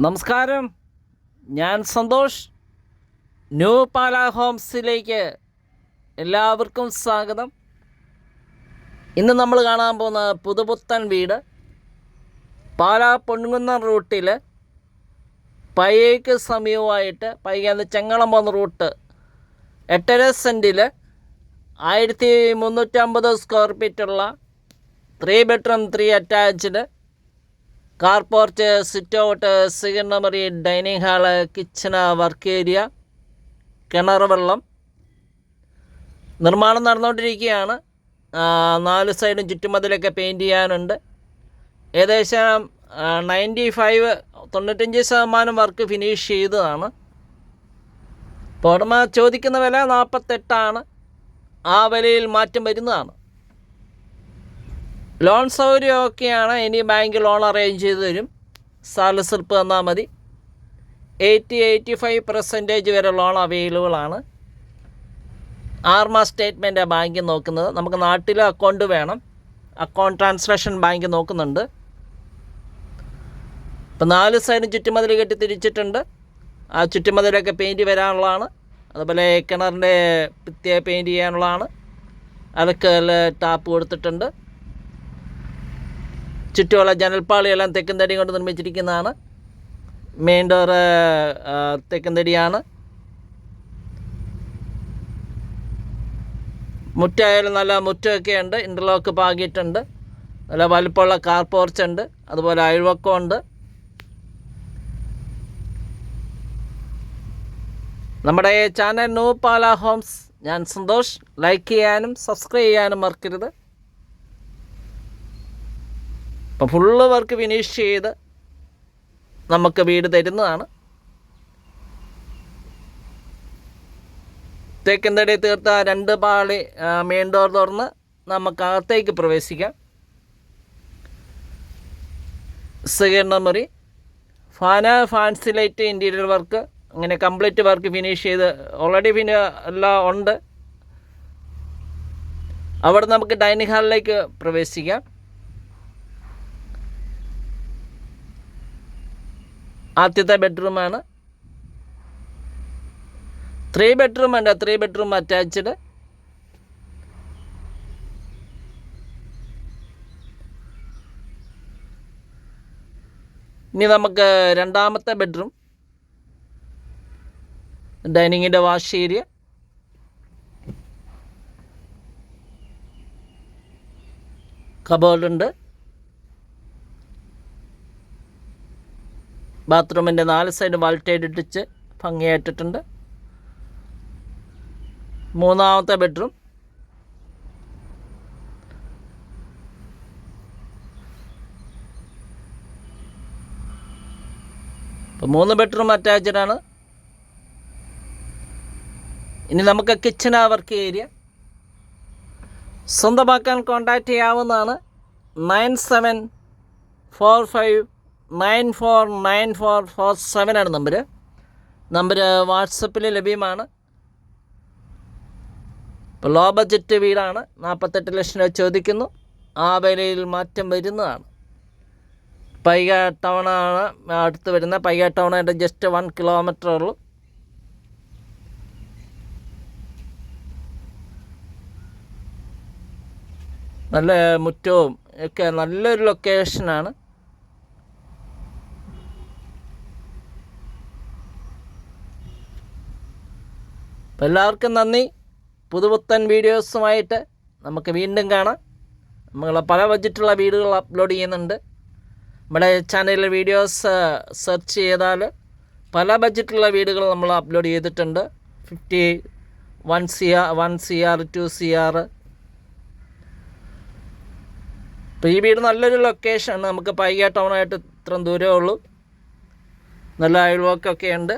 നമസ്കാരം. ഞാൻ സന്തോഷ്. ന്യൂ പാല ഹോംസിലേക്ക് എല്ലാവർക്കും സ്വാഗതം. ഇന്ന് നമ്മൾ കാണാൻ പോകുന്ന പുതുപുത്തൻ വീട് പാല പൊൻകുന്നം റൂട്ടിൽ പയ്യയ്ക്ക് സമീപമായിട്ട് പയ്യന്ന് ചെങ്ങളം പോകുന്ന റൂട്ട് എട്ടര സെന്റിൽ ആയിരത്തി മുന്നൂറ്റമ്പത് square ഫീറ്റുള്ള three bedroom three attached car porch sit out സിഗണമറി dining hall kitchen work area കിണർ വെള്ളം. നിർമ്മാണം നടന്നുകൊണ്ടിരിക്കുകയാണ്. നാല് സൈഡും ചുറ്റുമതിലൊക്കെ പെയിന്റ് ചെയ്യാനുണ്ട്. ഏകദേശം നയന്റി ഫൈവ് തൊണ്ണൂറ്റഞ്ച് ശതമാനം വർക്ക് ഫിനിഷ് ചെയ്തതാണ്. ഉടമ ചോദിക്കുന്ന വില നാൽപ്പത്തെട്ടാണ് ആ വിലയിൽ മാറ്റം വരുന്നതാണ്. ലോൺ സൗകര്യമൊക്കെയാണ് ഇനി ബാങ്ക് ലോൺ അറേഞ്ച് ചെയ്ത് തരും. സാല സ്ലിപ്പ് തന്നാൽ മതി. എയ്റ്റി എയ്റ്റി ഫൈവ് പെർസെന്റേജ് വരെ ലോൺ അവൈലബിൾ ആണ്. ആറ് മാസം സ്റ്റേറ്റ്മെന്റാണ് ബാങ്ക് നോക്കുന്നത്. നമുക്ക് നാട്ടിൽ അക്കൗണ്ട് വേണം. അക്കൗണ്ട് ട്രാൻസ്ലേഷൻ ബാങ്ക് നോക്കുന്നുണ്ട്. ഇപ്പം നാല് സൈഡും ചുറ്റുമതിൽ കെട്ടി തിരിച്ചിട്ടുണ്ട്. ആ ചുറ്റുമതിലൊക്കെ പെയിന്റ് വരാനുള്ളതാണ്. അതുപോലെ കിണറിന്റെ ഭിത്തിയെ പെയിന്റ് ചെയ്യാനുള്ളതാണ്. അലക്കൽ ടാപ്പ് കൊടുത്തിട്ടുണ്ട്. ചുറ്റുമുള്ള ജനൽപ്പാളിയെല്ലാം തെക്കൻ തടി കൊണ്ട് നിർമ്മിച്ചിരിക്കുന്നതാണ്. മെയിൻ ഡോർ തെക്കൻ തടിയാണ്. മുറ്റായാലും നല്ല മുറ്റമൊക്കെ ഉണ്ട്. ഇന്റർലോക്ക് പാകിയിട്ടുണ്ട്. നല്ല വലുപ്പമുള്ള കാർ പോർച്ച് ഉണ്ട്. അതുപോലെ അഴിവക്കം ഉണ്ട്. നമ്മുടെ ചാനൽ ന്യൂ പാല ഹോംസ് ഞാൻ സന്തോഷ്. ലൈക്ക് ചെയ്യാനും സബ്സ്ക്രൈബ് ചെയ്യാനും മറക്കരുത്. അപ്പം ഫുള്ള് വർക്ക് ഫിനിഷ് ചെയ്ത് നമുക്ക് വീട് തരുന്നതാണ്. തേക്കന്തടി തീർത്ത? രണ്ട് പാളി മെയിൻ ഡോർ തുറന്ന് നമുക്ക് അകത്തേക്ക് പ്രവേശിക്കാം. സെക്കൻഡ് മുറി ഫാന ഫാൻസി ലൈറ്റ് ഇന്റീരിയർ വർക്ക് അങ്ങനെ കംപ്ലീറ്റ് വർക്ക് ഫിനിഷ് ചെയ്ത് ഓൾറെഡി പിന്നെ എല്ലാം ഉണ്ട്. അവിടെ നമുക്ക് ഡൈനിങ് ഹാളിലേക്ക് പ്രവേശിക്കാം. ആദ്യത്തെ ബെഡ്റൂമാണ്. ത്രീ ബെഡ്റൂം ഉണ്ട്. Three bedroom attached. ഇനി നമുക്ക് രണ്ടാമത്തെ ബെഡ്റൂം. ഡൈനിങ്ങിന്റെ വാഷ് ഏരിയ. കബോർഡുണ്ട്. ബാത്റൂമിന്റെ നാല് സൈഡ് വാൾട്ടൈഡ് ഇട്ടിച്ച് ഭംഗിയായിട്ടിട്ടുണ്ട്. മൂന്നാമത്തെ ബെഡ്റൂം. മൂന്ന് ബെഡ്റൂം അറ്റാച്ച്ഡ് ആണ് ഇനി നമുക്ക് കിച്ചൺ ആ വർക്ക് ഏരിയ. സ്വന്തമാക്കാൻ കോൺടാക്റ്റ് ചെയ്യാവുന്നതാണ് nine seven four five nine four nine four four seven ആണ് നമ്പർ നമ്പർ വാട്സപ്പിൽ ലഭ്യമാണ്. ഇപ്പോൾ ലോ ബഡ്ജറ്റ് വീടാണ്. നാൽപ്പത്തെട്ട് ലക്ഷം രൂപ ചോദിക്കുന്നു. ആ വിലയിൽ മാറ്റം വരുന്നതാണ്. പൈക ടൗണാണ് അടുത്ത് വരുന്ന പൈക ടൗണായിട്ട് ജസ്റ്റ് വൺ കിലോമീറ്റർ ഉള്ളൂ. നല്ല മുറ്റവും ഒക്കെ നല്ലൊരു ലൊക്കേഷനാണ് അപ്പോൾ എല്ലാവർക്കും നന്ദി. പുതുപുത്തൻ വീഡിയോസുമായിട്ട് നമുക്ക് വീണ്ടും കാണാം. നമ്മൾ പല ബഡ്ജറ്റുള്ള വീടുകൾ അപ്ലോഡ് ചെയ്യുന്നുണ്ട്. നമ്മുടെ ചാനലിലെ വീഡിയോസ് സെർച്ച് ചെയ്താൽ പല ബഡ്ജറ്റുള്ള വീടുകൾ നമ്മൾ അപ്ലോഡ് ചെയ്തിട്ടുണ്ട്. Fifty one C R one C R two C R അപ്പോൾ ഈ വീട് നല്ലൊരു ലൊക്കേഷനാണ് നമുക്ക് പൈക ടൗണായിട്ട് ഇത്രയും ദൂരമേ ഉള്ളൂ. നല്ല അയൽവക്കൊക്കെ ഉണ്ട്